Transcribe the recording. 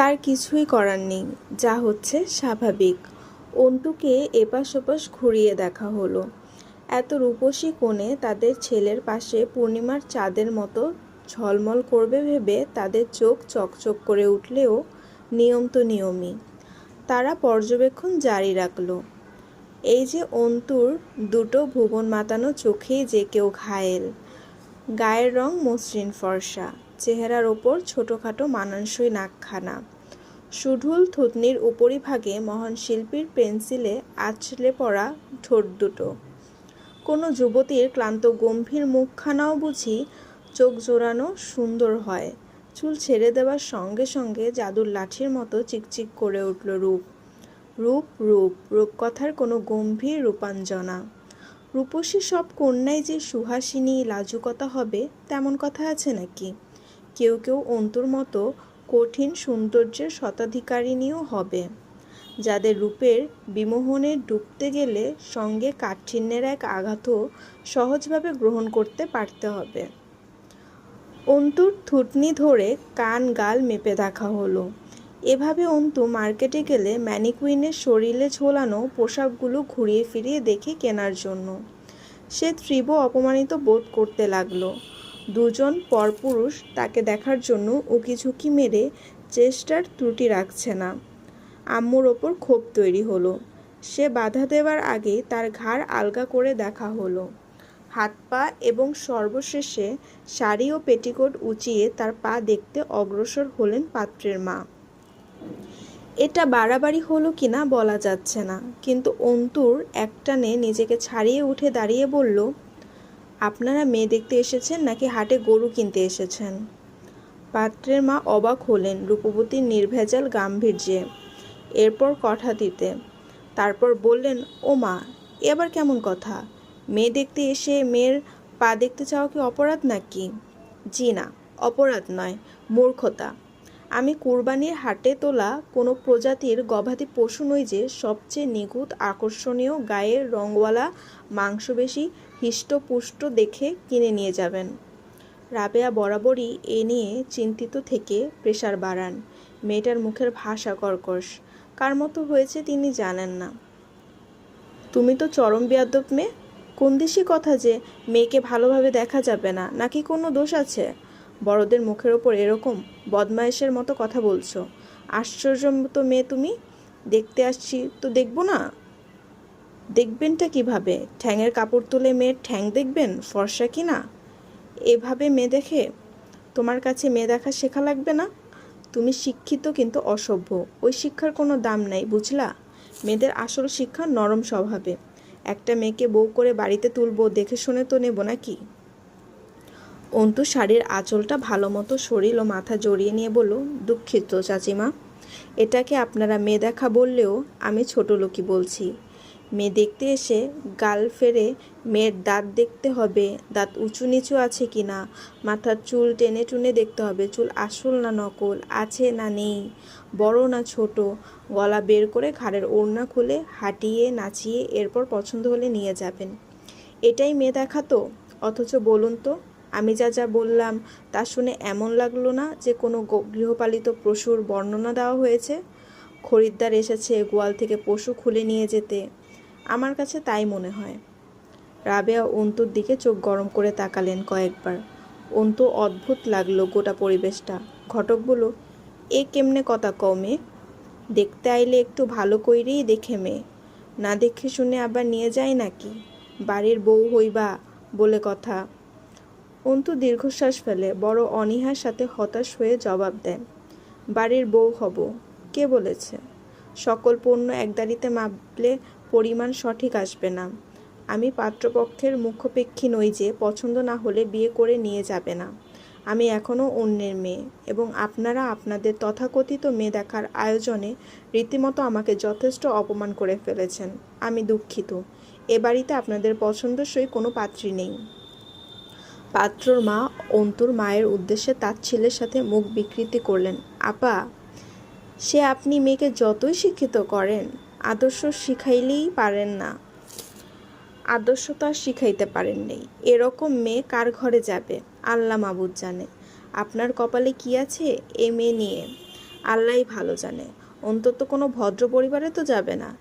তার কিছুই করার নেই, যা হচ্ছে স্বাভাবিক। অন্তুকে এপাশ ওপাশ ঘুরিয়ে দেখা হলো। এত রূপসী কোণে তাদের ছেলের পাশে পূর্ণিমার চাঁদের মতো ঝলমল করবে ভেবে তাদের চোখ চকচক করে উঠলেও নিয়ম তো নিয়মই। তারা পর্যবেক্ষণ জারি রাখল। এই যে অন্তুর দুটো ভুবন মাতানো চোখেই যে কেউ ঘায়েল। গায়ের রং মসৃণ ফর্সা। চেহারার ওপর ছোটোখাটো মানানসই নাকখানা। সুঢুল থুতনির উপরিভাগে মহান শিল্পীর পেন্সিলে আছড়ে পড়া ঠোঁট দুটো। কোনো যুবতীর ক্লান্ত গম্ভীর মুখখানাও বুঝি চোখ জোড়ানো সুন্দর হয়। চুল ছেড়ে দেওয়ার সঙ্গে সঙ্গে জাদুর লাঠির মতো চিকচিক করে উঠল রূপ। রূপ রূপ, রূপকথার কোনো গম্ভীর রূপাঞ্জনা। রূপসী সব কন্যায় যে সুহাসিনী, লাজুকতা হবে, তেমন কথা আছে নাকি? কেউ কেউ অন্তুর মতো কঠিন সৌন্দর্যের শতাধিকারিণীও হবে। যাদের রূপের বিমোহনে ডুবতে গেলে সঙ্গে কাঠিন্যের এক আঘাতও সহজভাবে গ্রহণ করতে পারতে হবে। অন্তুর থুতনি ধরে কান গাল মেপে দেখা হলো। এভাবে অন্তু মার্কেটে গেলে ম্যানিকুইনের শরীরে ঝোলানো পোশাকগুলো ঘুরিয়ে ফিরিয়ে দেখে কেনার জন্য। সে তীব্র অপমানিত বোধ করতে লাগল। দুজন পরপুরুষ তাকে দেখার জন্য উকিঝুঁকি মেরে চেষ্টার ত্রুটি রাখছে না। আম্মুর ওপর ক্ষোভ তৈরি হলো। সে বাধা দেওয়ার আগে তার ঘাড় আলগা করে দেখা হলো। হাত পা এবং সর্বশেষে শাড়ি ও পেটিকোট উঁচিয়ে তার পা দেখতে অগ্রসর হলেন পাত্রের মা। এটা বাড়াবাড়ি হলো কিনা বলা যাচ্ছে না, কিন্তু অন্তুর একটানে নিজেকে ছাড়িয়ে উঠে দাঁড়িয়ে বলল আপনারা মেয়ে দেখতে এসেছেন নাকি হাটে গরু কিনতে এসেছেন? পাত্রের মা অবাক হলেন, রূপবতীর নির্ভেজাল গাম্ভীর্যে। এরপর কথা দিতে। তারপর বললেন, ও মা এ আবার কেমন কথা? মেয়ে দেখতে এসে মেয়ের পা দেখতে চাওয়া কি অপরাধ নাকি? জি না, অপরাধ নয়, মূর্খতা। আমি কুরবানির হাটে তোলা কোনো প্রজাতির গবাদি পশু নই যে সবচেয়ে নিখুঁত, আকর্ষণীয় গায়ের রংওয়ালা মাংসবেশী হৃষ্টপুষ্ট দেখে কিনে নিয়ে যাবেন। রাবেয়া বরাবরই এ নিয়ে চিন্তিত থেকে প্রেশার বাড়ান। মেয়েটার মুখের ভাষা কর্কশ। কার মতো হয়েছে তিনি জানেন না। তুমি তো চরম বেয়াদব মেয়ে। কোন দেশি কথা যে মেয়েকে ভালোভাবে দেখা যাবে না? নাকি কোনো দোষ আছে? বড়দের মুখের ওপর এরকম বদমায়েশের মতো কথা বলছো। আশ্চর্য মতো মেয়ে তুমি। দেখতে আসছি, তো দেখব না? দেখবেনটা কীভাবে? ঠ্যাঙের কাপড় তুলে মেয়ের ঠ্যাং দেখবেন? ফর্সা কি না? এভাবে মেয়ে দেখে তোমার কাছে মেয়ে দেখা শেখা লাগবে না? তুমি শিক্ষিত কিন্তু অসভ্য। ওই শিক্ষার কোনো দাম নাই, বুঝলা? মেয়েদের আসল শিক্ষা নরম স্বভাবে। একটা মেয়েকে বউ করে বাড়িতে তুলবো, দেখে শুনে তো নেব নাকি? অন্তু শাড়ির আঁচলটা ভালো মতো শরীর ও মাথা জড়িয়ে নিয়ে বলল, দুঃখিত চাচিমা। এটাকে আপনারা মেয়ে দেখা বললেও আমি ছোট লোকই বলছি। মেয়ে দেখতে এসে গাল ফেরে মেয়ের দাঁত দেখতে হবে, দাঁত উঁচু নিচু আছে কি না, মাথার চুল টেনে টুনে দেখতে হবে, চুল আসল না নকল, আছে না নেই, বড় না ছোট, গলা বের করে ঘাড়ের ওড়না খুলে হাঁটিয়ে, নাচিয়ে এরপর পছন্দ হলে নিয়ে যাবেন। এটাই মেয়ে দেখা তো, অথচ বলুন তো আমি যা যা বললাম তা শুনে এমন লাগল না যে কোনো গৃহপালিত পশুর বর্ণনা দেওয়া হয়েছে? খরিদ্দার এসেছে গোয়াল থেকে পশু খুলে নিয়ে যেতে। আমার কাছে তাই মনে হয়। রাবেয়া অন্তুর দিকে চোখ গরম করে তাকালেন কয়েকবার। অন্তু অদ্ভুত লাগল গোটা পরিবেশটা। ঘটক বলো এ কেমনে কথা কমে দেখতে আইলে একটু ভালো কইরেই দেখে মেয়ে। না দেখে শুনে আবার নিয়ে যায় নাকি? বাড়ির বউ হইবা বলে কথা। অন্তু দীর্ঘশ্বাস ফেলে বড় অনীহার সাথে হতাশ হয়ে জবাব দেন বাড়ির বউ হব। কে বলেছে? সকল পণ্য একদারিতে মাপলে পরিমাণ সঠিক আসবে না। আমি পাত্রপক্ষের মুখ্যপেক্ষী নই যে পছন্দ না হলে বিয়ে করে নিয়ে যাবে না। আমি এখনও অন্যের মেয়ে এবং আপনারা আপনাদের তথাকথিত মেয়ে দেখার আয়োজনে রীতিমতো আমাকে যথেষ্ট অপমান করে ফেলেছেন। আমি দুঃখিত। এ বাড়িতে আপনাদের পছন্দসই কোনো পাত্রী নেই। পাত্রর মা অন্তুর মায়ের উদ্দেশ্যে তাচ্ছিলের সাথে মুখ বিকৃতি করলেন। আপা, সে আপনি মেয়েকে যতই শিক্ষিত করেন, আদর্শ শিখাইলেই পারেন না। আদর্শ তো আর শিখাইতে পারেন নেই। এরকম মেয়ে কার ঘরে যাবে? আল্লাহ মাবুদ জানে। আপনার কপালে কি আছে? এ মেয়ে নিয়ে। আল্লাহই ভালো জানে। অন্তত কোনো ভদ্র পরিবারে তো যাবে না।